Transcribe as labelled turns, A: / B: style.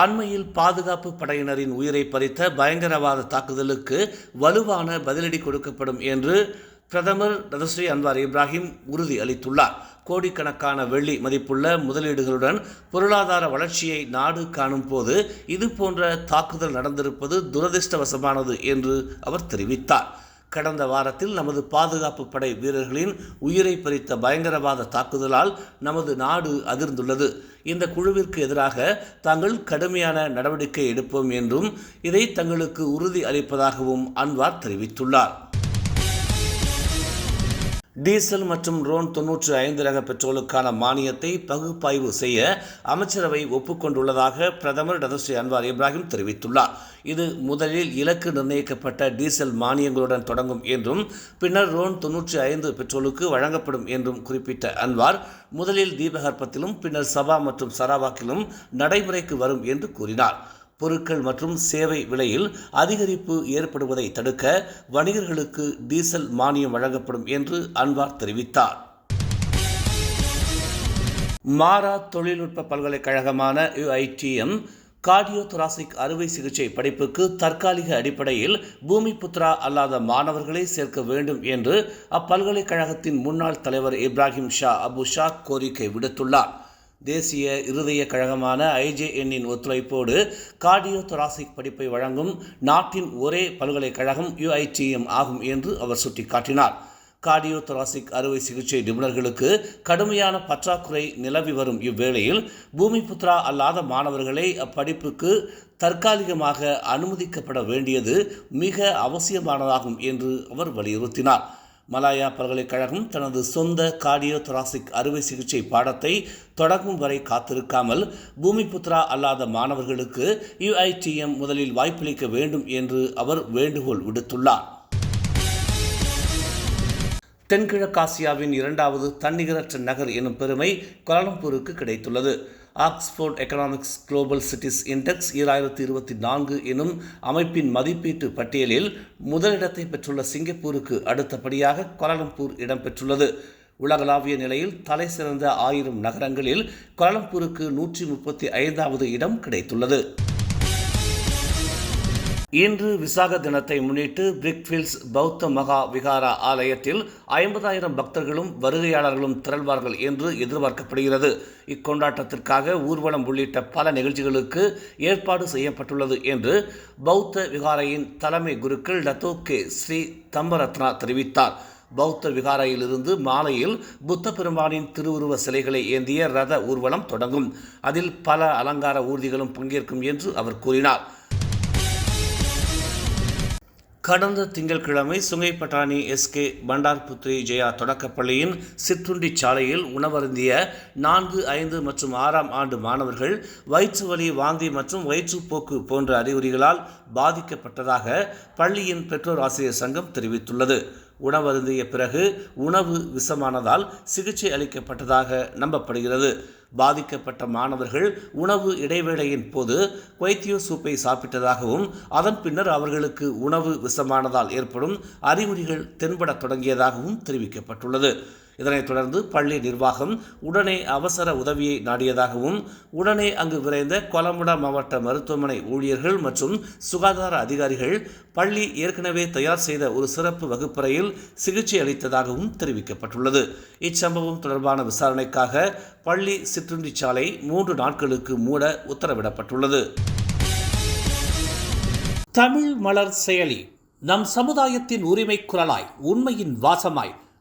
A: அண்மையில் பாதுகாப்பு படையினரின் உயிரை பறித்த பயங்கரவாத தாக்குதலுக்கு வலுவான பதிலடி கொடுக்கப்படும் என்று பிரதமர் ரதஸ்ரீ அன்வார் இப்ராஹிம் உறுதி அளித்துள்ளார். கோடிக்கணக்கான வெள்ளி மதிப்புள்ள முதலீடுகளுடன் பொருளாதார வளர்ச்சியை நாடு காணும் போது இதுபோன்ற தாக்குதல் நடந்திருப்பது துரதிர்ஷ்டவசமானது என்று அவர் தெரிவித்தார். கடந்த வாரத்தில் நமது பாதுகாப்பு படை வீரர்களின் உயிரை பறித்த பயங்கரவாத தாக்குதலால் நமது நாடு அதிர்ந்துள்ளது. இந்த குழுவிற்கு எதிராக தாங்கள் கடுமையான நடவடிக்கை எடுப்போம் என்றும் இதை தங்களுக்கு உறுதி அளிப்பதாகவும் அன்வார் தெரிவித்துள்ளார். டீசல் மற்றும் ரோன் தொன்னூற்று ஐந்து ரக பெட்ரோலுக்கான மானியத்தை பகுப்பாய்வு செய்ய அமைச்சரவை ஒப்புக்கொண்டுள்ளதாக பிரதமர் டதஸ்ரீ அன்வார் இப்ராஹிம் தெரிவித்துள்ளார். இது முதலில் இலக்கு நிர்ணயிக்கப்பட்ட டீசல் மானியங்களுடன் தொடங்கும் என்றும் பின்னர் ரோன் தொன்னூற்றி ஐந்து பெட்ரோலுக்கு வழங்கப்படும் என்றும் குறிப்பிட்ட அன்வார் முதலில் தீபகற்பத்திலும் பின்னர் சபா மற்றும் சராவாக்கிலும் நடைமுறைக்கு வரும் என்று கூறினார். பொருட்கள் மற்றும் சேவை விலையில் அதிகரிப்பு ஏற்படுவதை தடுக்க வணிகர்களுக்கு டீசல் மானியம் வழங்கப்படும் என்று அன்வார் தெரிவித்தார். மாரா தொழில்நுட்ப பல்கலைக்கழகமான யுஐடிஎம் கார்டியோ தொராசிக் அறுவை சிகிச்சை படிப்புக்கு தற்காலிக அடிப்படையில் பூமிபுத்ரா அல்லாத மாணவர்களை சேர்க்க வேண்டும் என்று அப்பல்கலைக்கழகத்தின் முன்னாள் தலைவர் இப்ராஹிம் ஷா அபு ஷா கோரிக்கை விடுத்துள்ளார். தேசிய இருதய கழகமான ஐஜேஎன்னின் ஒத்துழைப்போடு கார்டியோ தொராசிக் படிப்பை வழங்கும் நாட்டின் ஒரே பல்கலைக்கழகம் யுஐடிஎம் ஆகும் என்று அவர் சுட்டிக்காட்டினார். கார்டியோ தொராசிக் அறுவை சிகிச்சை நிபுணர்களுக்கு கடுமையான பற்றாக்குறை நிலவி வரும் இவ்வேளையில் பூமிபுத்ரா அல்லாத மாணவர்களை அப்படிப்புக்கு தற்காலிகமாக அனுமதிக்கப்பட வேண்டியது மிக அவசியமானதாகும் என்று அவர் வலியுறுத்தினார். மலாயா பல்கலைக்கழகம் தனது சொந்த கார்டியோ தொராசிக் அறுவை சிகிச்சை பாடத்தை தொடங்கும் வரை காத்திருக்காமல் பூமிபுத்ரா அல்லாத மாணவர்களுக்கு யுஐடிஎம் முதலில் வாய்ப்பளிக்க வேண்டும் என்று அவர் வேண்டுகோள் விடுத்துள்ளார். தென்கிழக்காசியாவின் இரண்டாவது தன்னிகரற்ற நகர் எனும் பெருமை கோலாலம்பூருக்கு கிடைத்துள்ளது. Oxford economics global cities index ஈராயிரத்தி இருபத்தி நான்கு எனும் அமைப்பின் மதிப்பீட்டு பட்டியலில் முதலிடத்தை பெற்றுள்ள சிங்கப்பூருக்கு அடுத்தபடியாக கோலாலம்பூர் இடம்பெற்றுள்ளது. உலகளாவிய நிலையில் தலை சிறந்த ஆயிரம் நகரங்களில் கோலாலம்பூருக்கு நூற்றி முப்பத்தி ஐந்தாவது இடம் கிடைத்துள்ளது. இன்று விசாக தினத்தை முன்னிட்டு பிரிக்ஃபீல்ட்ஸ் பௌத்த மகா விகாரா ஆலயத்தில் ஐம்பதாயிரம் பக்தர்களும் வருகையாளர்களும் திரள்வார்கள் என்று எதிர்பார்க்கப்படுகிறது. இக்கொண்டாட்டத்திற்காக ஊர்வலம் உள்ளிட்ட பல நிகழ்ச்சிகளுக்கு ஏற்பாடு செய்யப்பட்டுள்ளது என்று பௌத்த விகாரையின் தலைமை குருக்கள் லத்தோ கே ஸ்ரீ தம்பரத்னா தெரிவித்தார். பௌத்த விகாரையிலிருந்து மாலையில் புத்த பெருமானின் திருவுருவ சிலைகளை ஏந்திய ரத ஊர்வலம் தொடங்கும். அதில் பல அலங்கார ஊர்திகளும் பங்கேற்கும் என்று அவர் கூறினார். கடந்த திங்கட்கிழமை சுங்கைப்பட்டாணி எஸ்கே பண்டார்புத்ரி ஜெயா தொடக்கப்பள்ளியின் சிற்றுண்டி சாலையில் உணவருந்திய நான்கு ஐந்து மற்றும் ஆறாம் ஆண்டு மாணவர்கள் வயிற்று வலி வாந்தி மற்றும் வயிற்றுப்போக்கு போன்ற அறிகுறிகளால் பாதிக்கப்பட்டதாக பள்ளியின் பெற்றோர் ஆசிரியர் சங்கம் தெரிவித்துள்ளது. உணவருந்திய பிறகு உணவு விஷமானதால் சிகிச்சை அளிக்கப்பட்டதாக நம்பப்படுகிறது. பாதிக்கப்பட்ட மாணவர்கள் உணவு இடைவேளையின் போது வைத்தியோ சூப்பை சாப்பிட்டதாகவும் அதன் பின்னர் அவர்களுக்கு உணவு விஷமானதால் ஏற்படும் அறிகுறிகள் தென்படத் தொடங்கியதாகவும் தெரிவிக்கப்பட்டுள்ளது. இதனைத் தொடர்ந்து பள்ளி நிர்வாகம் உடனே அவசர உதவியை நாடியதாகவும் உடனே அங்கு விரைந்த கொலமுடா மாவட்ட மருத்துவமனை ஊழியர்கள் மற்றும் சுகாதார அதிகாரிகள் பள்ளி ஏற்கனவே தயார் செய்த ஒரு சிறப்பு வகுப்பறையில் சிகிச்சை அளித்ததாகவும் தெரிவிக்கப்பட்டுள்ளது. இச்சம்பவம் தொடர்பான விசாரணைக்காக பள்ளி சிற்றுண்டி சாலை மூன்று நாட்களுக்கு மூட உத்தரவிடப்பட்டுள்ளது. தமிழ் மலர் செயலி நம் சமுதாயத்தின் உரிமை குரலாய் உண்மையின் வாசமாய்